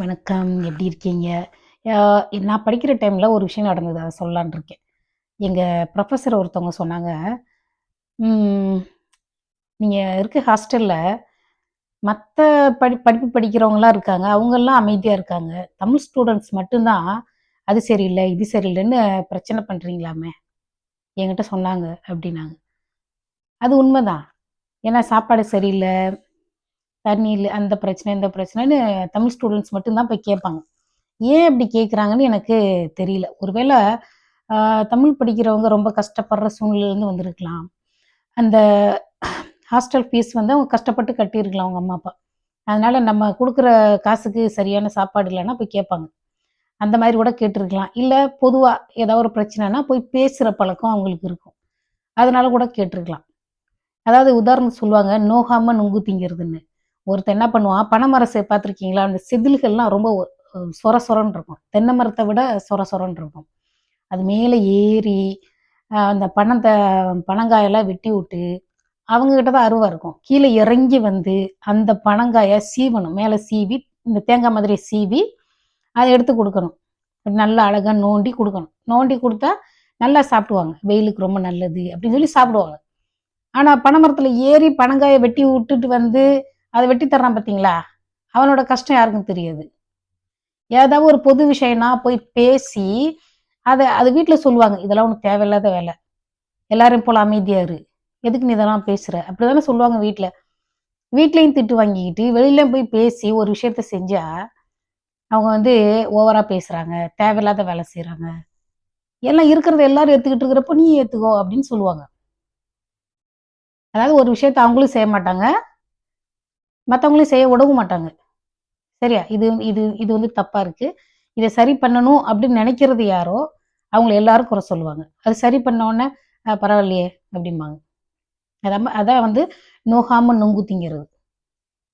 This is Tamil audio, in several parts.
வணக்கம் எப்படி இருக்கீங்க? நான் படிக்கிற டைமில் ஒரு விஷயம் நடந்தது அதை சொல்லலான்னு இருக்கேன். எங்கள் ப்ரொஃபஸர் ஒருத்தவங்க சொன்னாங்க நீங்கள் இருக்க ஹாஸ்டலில் மற்ற படி படிப்பு படிக்கிறவங்களாம் இருக்காங்க அவங்கெல்லாம் அமைதியாக இருக்காங்க. தமிழ் ஸ்டூடெண்ட்ஸ் மட்டும்தான் அது சரியில்லை இது சரியில்லைன்னு பிரச்சனை பண்ணுறீங்களாமே என்கிட்ட சொன்னாங்க அப்படின்னாங்க. அது உண்மைதான். ஏன்னா சாப்பாடு சரியில்லை தண்ணி இல்லை அந்த பிரச்சனை இந்த பிரச்சனைன்னு தமிழ் ஸ்டூடெண்ட்ஸ் மட்டும்தான் போய் கேட்பாங்க. ஏன் அப்படி கேட்குறாங்கன்னு எனக்கு தெரியல. ஒருவேளை தமிழ் படிக்கிறவங்க ரொம்ப கஷ்டப்படுற சூழ்நிலையிலேருந்து வந்திருக்கலாம். அந்த ஹாஸ்டல் ஃபீஸ் வந்து அவங்க கஷ்டப்பட்டு கட்டியிருக்கலாம் அவங்க அம்மா அப்பா. அதனால நம்ம கொடுக்குற காசுக்கு சரியான சாப்பாடு இல்லைன்னா போய் கேட்பாங்க. அந்த மாதிரி கூட கேட்டிருக்கலாம். இல்லை பொதுவாக ஏதாவது ஒரு பிரச்சனைனா போய் பேசுகிற பழக்கம் அவங்களுக்கு இருக்கும். அதனால கூட கேட்டிருக்கலாம். அதாவது உதாரணம் சொல்லுவாங்க நோகாம நுங்கு திங்கிறதுன்னு ஒருத்தன் என்ன பண்ணுவான்? பனைமரசு பார்த்துருக்கீங்களா? அந்த செதில்கள்லாம் ரொம்ப சொர சொரன்னு இருக்கும். தென்னை மரத்தை விட சொர சொரன்னு இருக்கும். அது மேலே ஏறி அந்த பணத்தை பனங்காயெல்லாம் வெட்டி விட்டு அவங்கக்கிட்ட தான் அருவா இருக்கும். கீழே இறங்கி வந்து அந்த பனங்காயை சீவணும். மேலே சீவி இந்த தேங்காய் மாதிரி சீவி அதை எடுத்து கொடுக்கணும். நல்லா அழகாக நோண்டி கொடுக்கணும். நோண்டி கொடுத்தா நல்லா சாப்பிடுவாங்க. வெயிலுக்கு ரொம்ப நல்லது அப்படின்னு சொல்லி சாப்பிடுவாங்க. ஆனால் பனைமரத்தில் ஏறி பனங்காயை வெட்டி விட்டுட்டு வந்து அதை வெட்டி தர்றான் பார்த்தீங்களா அவனோட கஷ்டம் யாருக்கும் தெரியாது. ஏதாவது ஒரு பொது விஷயம்னா போய் பேசி அதை அது வீட்டில் சொல்லுவாங்க இதெல்லாம் உனக்கு தேவையில்லாத வேலை. எல்லாரும் போல அமைதியா இரு. எதுக்கு நீ இதெல்லாம் பேசுற? அப்படிதானே சொல்லுவாங்க வீட்டில் வீட்லேயும் திட்டு வாங்கிக்கிட்டு வெளியிலையும் போய் பேசி ஒரு விஷயத்த செஞ்சா அவங்க வந்து ஓவரா பேசுறாங்க தேவையில்லாத வேலை செய்கிறாங்க எல்லாம் இருக்கிறத எல்லாரும் ஏத்துக்கிட்டு இருக்கிறப்போ நீ ஏத்துக்கோ அப்படின்னு சொல்லுவாங்க. அதாவது ஒரு விஷயத்த அவங்களும் செய்ய மாட்டாங்க. மற்றவங்களையும் செய்ய உடவும் மாட்டாங்க. சரியா? இது இது இது வந்து தப்பா இருக்கு. இதை சரி பண்ணணும் அப்படின்னு நினைக்கிறது யாரோ அவங்கள எல்லாரும் குறை சொல்லுவாங்க. அது சரி பண்ண உடனே பரவாயில்லையே அப்படிம்பாங்க. அதான் அதான் வந்து நோகாம நொங்குத்திங்கிறது.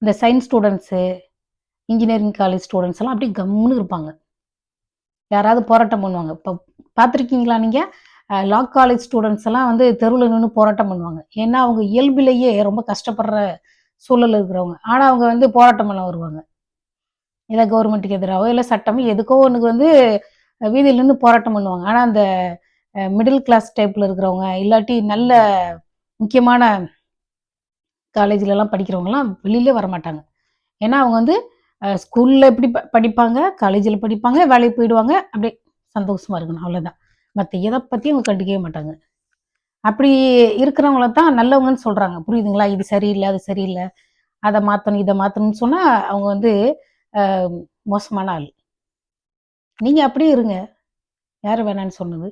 இந்த science students engineering college students எல்லாம் அப்படியே கம்முன்னு இருப்பாங்க. யாராவது போராட்டம் பண்ணுவாங்க. இப்போ பார்த்துருக்கீங்களா நீங்கள் லா காலேஜ் ஸ்டூடெண்ட்ஸ் எல்லாம் வந்து தெருவில் நின்று போராட்டம் பண்ணுவாங்க. ஏன்னா அவங்க இயல்பிலேயே ரொம்ப கஷ்டப்படுற சூழல் இருக்கிறவங்க. ஆனால் அவங்க வந்து போராட்டம் பண்ண வருவாங்க. இல்லை கவர்மெண்ட்டுக்கு எதிராகவோ இல்லை சட்டமோ எதுக்கோ ஒன்றுக்கு வந்து அஹ், வீதியில் நின்று போராட்டம் பண்ணுவாங்க. ஆனால் அந்த மிடில் கிளாஸ் டைப்பில் இருக்கிறவங்க இல்லாட்டி நல்ல முக்கியமான காலேஜிலலாம் படிக்கிறவங்கலாம் வெளியிலே வர மாட்டாங்க ஏன்னா அவங்க வந்து ஸ்கூலில் எப்படி ப- படிப்பாங்க காலேஜில் படிப்பாங்க வேலைக்கு போயிடுவாங்க அப்படியே சந்தோஷமாக இருக்கணும். அவ்வளோதான் மற்ற எதை பற்றியும் அவங்க கண்டுக்கவே மாட்டாங்க. அப்படி இருக்கிறவங்கள தான் நல்லவங்கன்னு சொல்கிறாங்க புரியுதுங்களா? இது சரியில்லை அது சரியில்லை. அதை மாற்றணும் இதை மாற்றணும்னு சொன்னால் அவங்க வந்து மோசமான ஆள். நீங்கள் அப்படியே இருங்க. யார் வேணான்னு சொன்னது?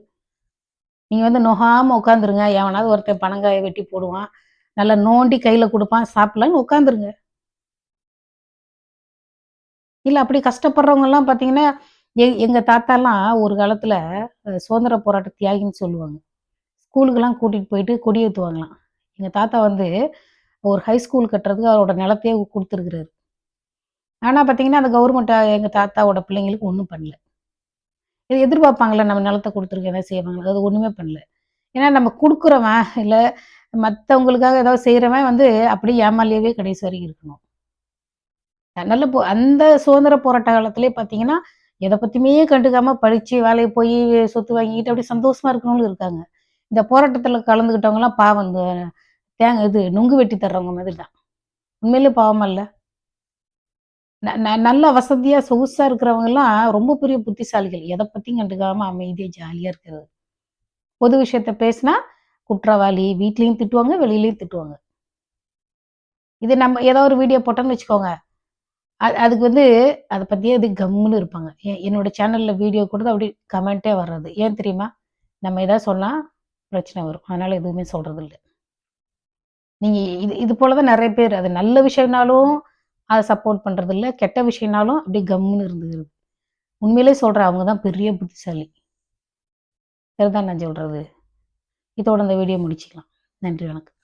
நீங்கள் வந்து நொகாமல் உட்காந்துருங்க எவனாவது ஒருத்தன் பனங்காயை வெட்டி போடுவான். நல்லா நோண்டி கையில் கொடுப்பான் சாப்பிடலான்னு உட்காந்துருங்க இல்லை அப்படி கஷ்டப்படுறவங்கெல்லாம் பார்த்தீங்கன்னா எ எங்கள் தாத்தாலாம் ஒரு காலத்தில் சுதந்திர போராட்ட தியாகின்னு சொல்லுவாங்க. ஸ்கூலுக்கெல்லாம் கூட்டிகிட்டு போயிட்டு கொடி ஏற்றுவாங்களாம் எங்கள் தாத்தா வந்து ஒரு ஹை ஸ்கூல் கட்டுறதுக்கு அவரோட நிலத்தையே கொடுத்துருக்குறாரு. ஆனால் பார்த்தீங்கன்னா அந்த கவர்மெண்ட் எங்கள் தாத்தாவோட பிள்ளைங்களுக்கு ஒன்றும் பண்ணல. இது எதிர்பார்ப்பாங்களே நம்ம நிலத்தை கொடுத்துருக்கோம் எதாவது செய்வாங்க அது ஒன்றுமே பண்ணல. ஏன்னா நம்ம கொடுக்குறவன் இல்லை மற்றவங்களுக்காக ஏதாவது செய்கிறவன் வந்து அப்படியே ஏமாலியவே கடைசி வரைக்கும் இருக்கணும். நல்ல போ அந்த சுதந்திர போராட்ட காலத்திலே பார்த்தீங்கன்னா எதை பற்றியுமே கண்டுக்காமல் படித்து வேலைக்கு போய் சொத்து வாங்கிக்கிட்டு அப்படியே சந்தோஷமாக இருக்கணும்னு இருக்காங்க. இந்த போராட்டத்தில் கலந்துக்கிட்டவங்கலாம் பாவம் இந்த தேங்க இது நுங்கு வெட்டி தர்றவங்க மாதிரி தான் உண்மையிலே பாவம் இல்லை? ந- ந- நல்ல வசதியாக சொகுசாக இருக்கிறவங்கலாம் ரொம்ப பெரிய புத்திசாலிகள். எதை பற்றியும் கண்டுக்காமல் அமைதியாக ஜாலியாக இருக்கிறது. பொது விஷயத்த பேசினா குற்றவாளி வீட்லேயும் திட்டுவாங்க வெளியிலையும் திட்டுவாங்க. இது நம்ம ஏதோ ஒரு வீடியோ போட்டோம்னு வச்சுக்கோங்க. அது அதுக்கு வந்து அதை பற்றியே அது கம்முன்னு இருப்பாங்க. என்னோட சேனலில் வீடியோ கொடுத்து அப்படி கமெண்ட்டே வர்றது. ஏன் தெரியுமா? நம்ம எதாவது சொன்னால் பிரச்சனை வரும். அதனால எதுவுமே சொல்றது இல்லை நீங்க இது இது போலதான் நிறைய பேர் அது நல்ல விஷயம்னாலும் அதை சப்போர்ட் பண்றது இல்ல கெட்ட விஷயம்னாலும் அப்படியே கம்முன்னு இருந்துகிறது உண்மையிலே சொல்கிற அவங்க தான் பெரிய புத்திசாலி. சரிதான் நான் சொல்றது. இதோட இந்த வீடியோ முடிச்சுக்கலாம். நன்றி வணக்கம்.